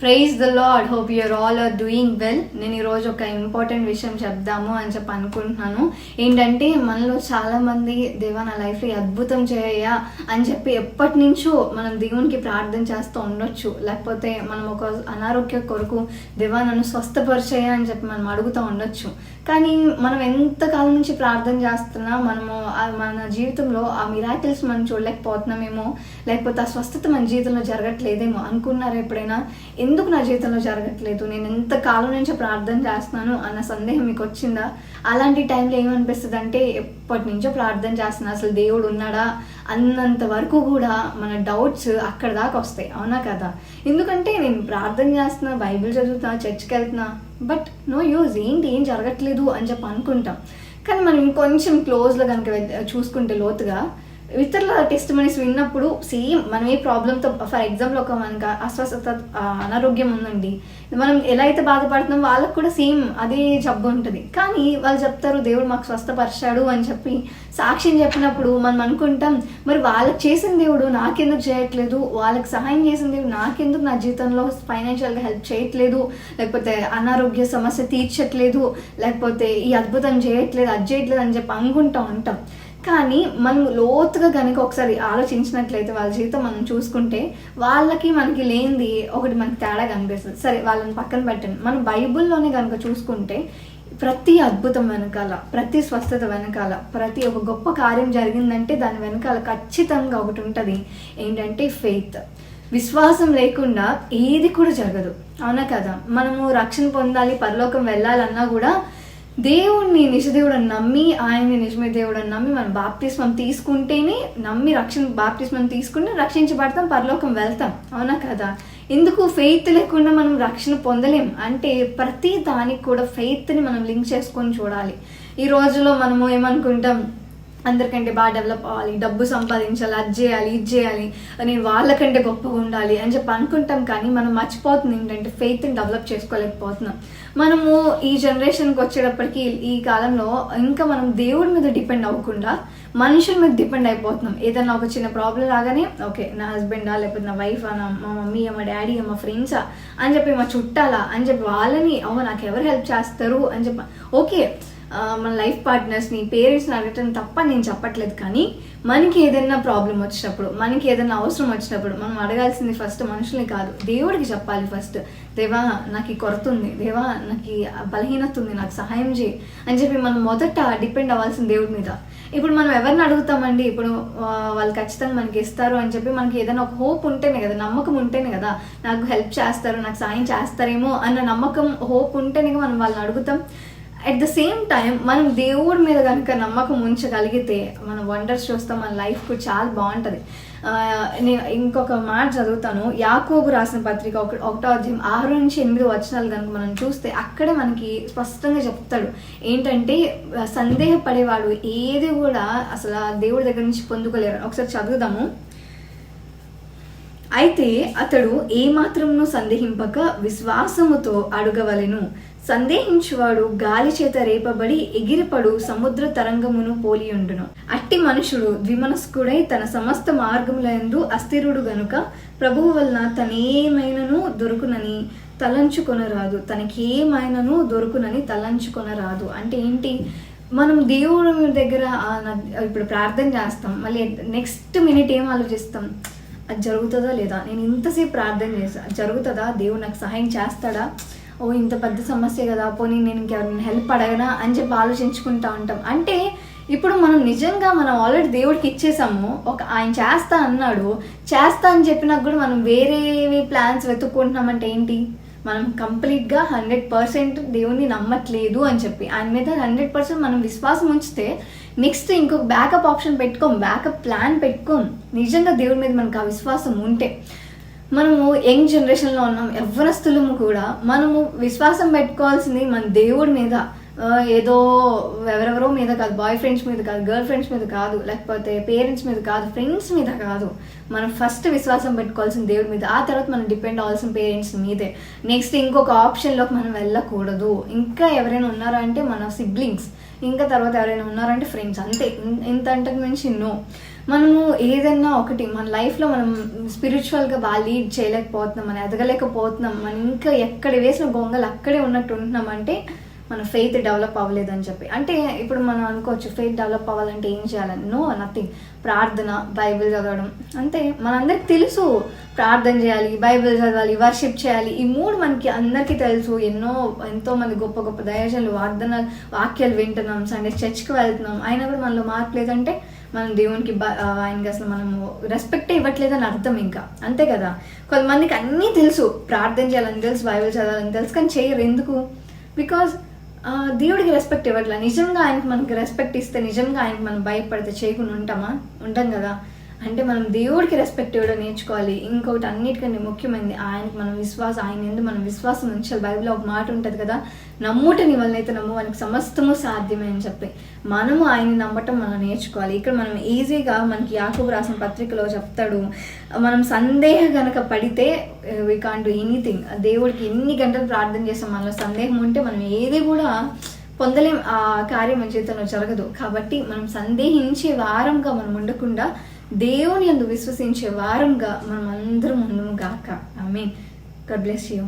Praise the Lord hope you're all are doing well నేను ఈరోజు ఒక ఇంపార్టెంట్ విషయం చెప్దాము అని చెప్పి అనుకుంటున్నాను. ఏంటంటే మనలో చాలా మంది దేవా నా లైఫ్లో అద్భుతం చేయ అని చెప్పి ఎప్పటి నుంచో మనం దేవునికి ప్రార్థన చేస్తూ ఉండొచ్చు. లేకపోతే మనం ఒక అనారోగ్య కొరకు దేవా నన్ను స్వస్థపరిచేయ అని చెప్పి మనం అడుగుతూ ఉండొచ్చు. కానీ మనం ఎంతకాలం నుంచి ప్రార్థన చేస్తున్నా మనము మన జీవితంలో ఆ మిరాకిల్స్ మనం చూడలేకపోతున్నామేమో లేకపోతే ఆ స్వస్థత మన జీవితంలో జరగట్లేదేమో అనుకున్నారు ఎప్పుడైనా? ఎందుకు నా జీవితంలో జరగట్లేదు? నేను ఎంత కాలం నుంచి ప్రార్థన చేస్తున్నాను అన్న సందేహం మీకు వచ్చిందా? అలాంటి టైంలో ఏమనిపిస్తుంది అంటే ఎప్పటి నుంచో ప్రార్థన చేస్తున్నా అసలు దేవుడు ఉన్నాడా అన్నంత వరకు కూడా మన డౌట్స్ అక్కడ దాకా వస్తాయి. అవునా కదా? ఎందుకంటే నేను ప్రార్థన చేస్తున్నా బైబిల్ చదువుతున్నా చర్చ్కి వెళ్తున్నా బట్ నో యూజ్ ఏంటి ఏం జరగట్లేదు అని చెప్పి అనుకుంటాం. కానీ మనం ఇంకొంచెం క్లోజ్లో కనుక చూసుకుంటే లోతుగా ఇతరుల టెస్ట్ మనీస్ విన్నప్పుడు సేమ్ మనం ఏ ప్రాబ్లంతో ఫర్ ఎగ్జాంపుల్ ఒక మనకు అస్వస్థత అనారోగ్యం ఉందండి. మనం ఎలా అయితే బాధపడుతున్నాం వాళ్ళకు కూడా సేమ్ అదే జబ్బు ఉంటుంది. కానీ వాళ్ళు చెప్తారు దేవుడు మాకు స్వస్థపరిచాడు అని చెప్పి సాక్ష్యం చెప్పినప్పుడు మనం అనుకుంటాం మరి వాళ్ళకి చేసిన దేవుడు నాకెందుకు చేయట్లేదు? వాళ్ళకి సహాయం చేసిన దేవుడు నాకెందుకు నా జీవితంలో ఫైనాన్షియల్గా హెల్ప్ చేయట్లేదు? లేకపోతే అనారోగ్య సమస్య తీర్చట్లేదు? లేకపోతే ఈ అద్భుతం చేయట్లేదు అది చేయట్లేదు అని చెప్పి అనుకుంటూ ఉంటాం. కానీ మనం లోతుగా కనుక ఒకసారి ఆలోచించినట్లయితే వాళ్ళ జీవితం మనం చూసుకుంటే వాళ్ళకి మనకి లేనిది ఒకటి మనకి తేడా కనిపిస్తుంది. సరే వాళ్ళని పక్కన పెట్టండి. మనం బైబిల్లోనే కనుక చూసుకుంటే ప్రతి అద్భుతం వెనకాల ప్రతి స్వస్థత వెనకాల ప్రతి ఒక గొప్ప కార్యం జరిగిందంటే దాని వెనకాల ఖచ్చితంగా ఒకటి ఉంటుంది. ఏంటంటే ఫెయిత్ విశ్వాసం లేకుండా ఏది కూడా జరగదు. అవునా కదా? మనము రక్షణ పొందాలి పరలోకం వెళ్ళాలన్నా కూడా దేవుణ్ణి నిజదేవుడని నమ్మి ఆయన్ని నిజమే దేవుడని నమ్మి మనం బాప్తిస్మం తీసుకుంటేనే నమ్మి రక్షణ బాప్తిస్మం తీసుకుంటే రక్షించబడతాం పరలోకం వెళ్తాం. అవునా కదా? ఎందుకు ఫెయిత్ లేకుండా మనం రక్షణ పొందలేం? అంటే ప్రతి దానికి కూడా ఫెయిత్ని మనం లింక్ చేసుకొని చూడాలి. ఈ రోజులో మనము ఏమనుకుంటాం? అందరికంటే బాగా డెవలప్ అవ్వాలి డబ్బు సంపాదించాలి అది చేయాలి ఇది చేయాలి నేను వాళ్ళకంటే గొప్పగా ఉండాలి అని చెప్పి అనుకుంటాం కానీ మనం మర్చిపోతుంది ఏంటంటే ఫెయిత్ని డెవలప్ చేసుకోలేకపోతున్నాం. మనము ఈ జనరేషన్కి వచ్చేటప్పటికి ఈ కాలంలో ఇంకా మనం దేవుడి మీద డిపెండ్ అవ్వకుండా మనుషుల మీద డిపెండ్ అయిపోతున్నాం. ఏదైనా ఒక చిన్న ప్రాబ్లం లాగానే ఓకే నా హస్బెండా లేకపోతే నా వైఫ్ నా మా మమ్మీ మా డాడీ మా ఫ్రెండ్సా అని చెప్పి మా చుట్టాలా అని చెప్పి వాళ్ళని అవును నాకు ఎవరు హెల్ప్ చేస్తారు? అని చెప్పి ఓకే మన లైఫ్ పార్ట్నర్స్ని పేరెంట్స్ని అడగటం తప్ప నేను చెప్పట్లేదు. కానీ మనకి ఏదైనా ప్రాబ్లం వచ్చినప్పుడు మనకి ఏదైనా అవసరం వచ్చినప్పుడు మనం అడగాల్సింది ఫస్ట్ మనుషుల్ని కాదు దేవుడికి చెప్పాలి ఫస్ట్ దేవా నాకు ఈ కొరత ఉంది. దేవా నాకు ఈ బలహీనత ఉంది. నాకు సహాయం చేయి అని చెప్పి మనం మొదట డిపెండ్ అవ్వాల్సింది దేవుడి మీద. ఇప్పుడు మనం ఎవరిని అడుగుతామండి? ఇప్పుడు వాళ్ళు ఖచ్చితంగా మనకి ఇస్తారు అని చెప్పి మనకి ఏదైనా ఒక హోప్ ఉంటేనే కదా నమ్మకం ఉంటేనే కదా నాకు హెల్ప్ చేస్తారు నాకు సాయం చేస్తారేమో అన్న నమ్మకం హోప్ ఉంటేనే మనం వాళ్ళని అడుగుతాం. అట్ ద సేమ్ టైం మనం దేవుడి మీద కనుక నమ్మకం ఉంచగలిగితే మనం వండర్స్ చూస్తాం మన లైఫ్ చాలా బాగుంటుంది. నేను ఇంకొక మాట చదువుతాను. యాకోబు రాసిన పత్రిక ఒక ఒకటో అధ్యాయం ఆరు నుంచి ఎనిమిది వచనాలు కనుక మనం చూస్తే అక్కడే మనకి స్పష్టంగా చెప్తాడు. ఏంటంటే సందేహపడేవాడు ఏది కూడా అసలు దేవుడి దగ్గర నుంచి పొందుకోలేరు. ఒకసారి చదువుదాము. అయితే అతడు ఏమాత్రమును సందేహింపక విశ్వాసముతో అడగవలెను. సందేహించువాడు గాలి చేత రేపబడి ఎగిరిపడు సముద్ర తరంగమును పోలియుండును అట్టి మనుషుడు ద్విమనస్కుడై తన సమస్త మార్గములందు అస్థిరుడు గనుక ప్రభువు వలన తనేమైనను దొరుకునని తలంచుకొనరాదు. తనకేమైనను దొరుకునని తలంచుకొనరాదు. అంటే ఏంటి? మనం దేవుడి దగ్గర ఇప్పుడు ప్రార్థన చేస్తాం. మళ్ళీ నెక్స్ట్ మినిట్ ఏం ఆలోచిస్తాం? అది జరుగుతుందా లేదా? నేను ఇంతసేపు ప్రార్థన చేస్తాను జరుగుతుందా? దేవుడు నాకు సహాయం చేస్తాడా? ఓ ఇంత పెద్ద సమస్య కదా పోనీ నేను ఇంకెవరిని హెల్ప్ అడగనా అని చెప్పి ఆలోచించుకుంటా ఉంటాం. అంటే ఇప్పుడు మనం నిజంగా మనం ఆల్రెడీ దేవుడికి ఇచ్చేసాము ఒక ఆయన చేస్తా అన్నాడు చేస్తా అని చెప్పినా కూడా మనం వేరేవి ప్లాన్స్ వెతుక్కుంటున్నామంటే ఏంటి? మనం కంప్లీట్గా హండ్రెడ్ పర్సెంట్ దేవుడిని నమ్మట్లేదు అని చెప్పి ఆయన మీద హండ్రెడ్ పర్సెంట్ మనం విశ్వాసం ఉంచితే నెక్స్ట్ ఇంకొక బ్యాకప్ ఆప్షన్ పెట్టుకోం బ్యాకప్ ప్లాన్ పెట్టుకోం. నిజంగా దేవుడి మీద మనకు ఆ విశ్వాసం ఉంటే. మనము యంగ్ జనరేషన్లో ఉన్నాం ఎవరస్తులము కూడా మనము విశ్వాసం పెట్టుకోవాల్సింది మన దేవుడి మీద. ఏదో ఎవరెవరో మీద కాదు బాయ్ ఫ్రెండ్స్ మీద కాదు గర్ల్ ఫ్రెండ్స్ మీద కాదు లేకపోతే పేరెంట్స్ మీద కాదు ఫ్రెండ్స్ మీద కాదు. మనం ఫస్ట్ విశ్వాసం పెట్టుకోవాల్సిన దేవుడి మీద ఆ తర్వాత మనం డిపెండ్ అవ్వాల్సిన పేరెంట్స్ మీదే. నెక్స్ట్ ఇంకొక ఆప్షన్లోకి మనం వెళ్ళకూడదు. ఇంకా ఎవరైనా ఉన్నారా అంటే మన సిబ్లింగ్స్ ఇంకా తర్వాత ఎవరైనా ఉన్నారంటే ఫ్రెండ్స్ అంతే. ఇంత అంతకు మించి నో మనము ఏదైనా ఒకటి మన లైఫ్లో మనం స్పిరిచువల్గా బాగా లీడ్ చేయలేకపోతున్నాం మనం ఎదగలేకపోతున్నాం మనం ఇంకా ఎక్కడ వేసిన గొంగలు అక్కడే ఉన్నట్టు ఉంటున్నాం అంటే మన ఫెయిత్ డెవలప్ అవ్వలేదు అని చెప్పి. అంటే ఇప్పుడు మనం అనుకోవచ్చు ఫెయిత్ డెవలప్ అవ్వాలంటే ఏం చేయాలని? నో నథింగ్ ప్రార్థన బైబిల్ చదవడం. అంతే. మనందరికి తెలుసు ప్రార్థన చేయాలి బైబిల్ చదవాలి వర్షిప్ చేయాలి. ఈ మూడు మనకి అందరికీ తెలుసు. ఎన్నో ఎంతో మంది గొప్ప గొప్ప దయాజనులు వాగ్దాన వాక్యాలు వింటున్నాం సండే చర్చ్కి వెళ్తున్నాం. అయినా కూడా మనలో మార్పు లేదంటే మనం దేవునికి ఆయనకి అసలు మనము రెస్పెక్ట్ ఇవ్వట్లేదని అర్థం ఇంకా. అంతే కదా? కొంతమందికి అన్నీ తెలుసు. ప్రార్థన చేయాలని తెలుసు బైబిల్ చదవాలని తెలుసు కానీ చేయరు. ఎందుకు? బికాజ్ దేవుడికి రెస్పెక్ట్ ఇవ్వట్లే? నిజంగా ఆయనకి మనకి రెస్పెక్ట్ ఇస్తే నిజంగా ఆయనకి మనం భయపడితే చేయకుండా ఉంటామా? ఉంటాం కదా? అంటే మనం దేవుడికి రెస్పెక్ట్ ఇవ్వడం నేర్చుకోవాలి. ఇంకొకటి అన్నిటికంటే ముఖ్యమైనది ఆయనకి మనం విశ్వాసం ఆయన ఎందు మనం విశ్వాసం ఉంచాలి. బైబిల్లో ఒక మాట ఉంటుంది కదా నమ్ముటని వలనైతే నమ్ము మనకి సమస్తము సాధ్యమే అని చెప్పి. మనము ఆయన నమ్మటం మనం నేర్చుకోవాలి. ఇక్కడ మనం ఈజీగా మనకి యాకూబ్ రాసిన పత్రికలో చెప్తాడు మనం సందేహ గనక పడితే వి కాన్ డూ ఎనీథింగ్ దేవుడికి ఎన్ని గంటలు ప్రార్థన చేస్తాం మనలో సందేహం ఉంటే మనం ఏది కూడా పొందలేం. ఆ కార్యం జీవితంలో జరగదు. కాబట్టి మనం సందేహించే వారంగా మనం ఉండకుండా దేవుని అందు విశ్వసించే వారంగా మనం అందరం ఉండుము గాక. I mean God bless you